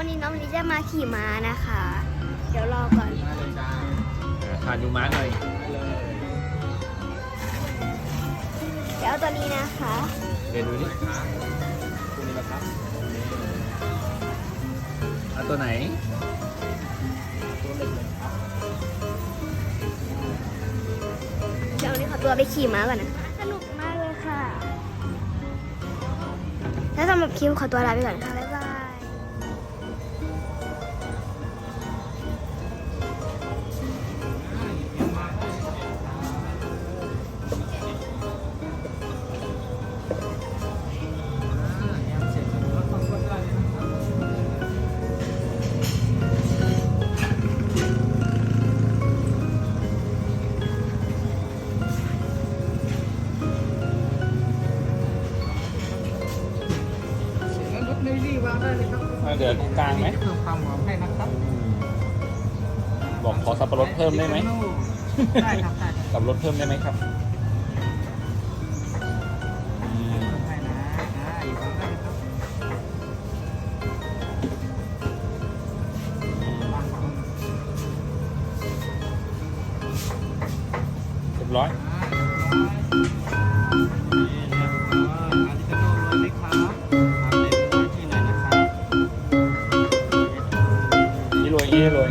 วันนี้น้องลิจะมาขี่ม้านะคะ เดี๋ยวรอก่อนมาเลยจ้าอ่าทานยูม้าหน่อยเลยเดี๋ยวเอาตัวนี้นะคะเดี๋ยวดูดิครับคุณนี่นะครับเอาตัวไหนตัวเล็กเลยครับเดี๋ยววันนี้ขอตัวไปขี่ม้าก่อนนะสนุกมากเลยค่ะ แล้วสำหรับคลิปขอตัวลาไปก่อนค่ะบ๊ายบาย เสร็จแล้วรถเมลี่วางได้เลยครับเอาเดี๋ยวตรงกลางไหม เพิ่มความหอมให้นะครับบอกขอสับปะรดเพิ่มได้ไหม ได้ครับได้ครับสับปะรดเพิ่มได้ไหมครับอืมเพิ่มให้นะอ่าอีกครับได้ครับวางครับเรียบร้อย yellow.